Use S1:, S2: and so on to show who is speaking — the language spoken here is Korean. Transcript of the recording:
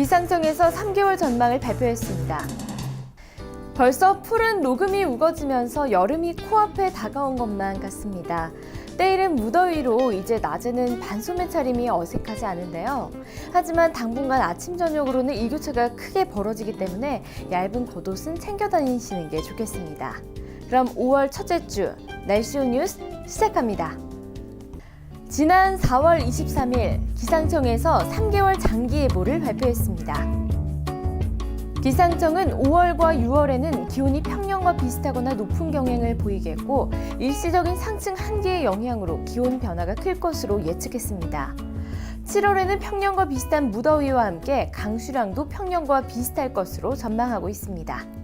S1: 기상청에서 3개월 전망을 발표했습니다. 벌써 푸른 녹음이 우거지면서 여름이 코앞에 다가온 것만 같습니다. 때이른 무더위로 이제 낮에는 반소매 차림이 어색하지 않은데요. 하지만 당분간 아침 저녁으로는 일교차가 크게 벌어지기 때문에 얇은 겉옷은 챙겨 다니시는 게 좋겠습니다. 그럼 5월 첫째 주 날씨 온 뉴스 시작합니다. 지난 4월 23일 기상청에서 3개월 장기 예보를 발표했습니다. 기상청은 5월과 6월에는 기온이 평년과 비슷하거나 높은 경향을 보이겠고 일시적인 상층 한기의 영향으로 기온 변화가 클 것으로 예측했습니다. 7월에는 평년과 비슷한 무더위와 함께 강수량도 평년과 비슷할 것으로 전망하고 있습니다.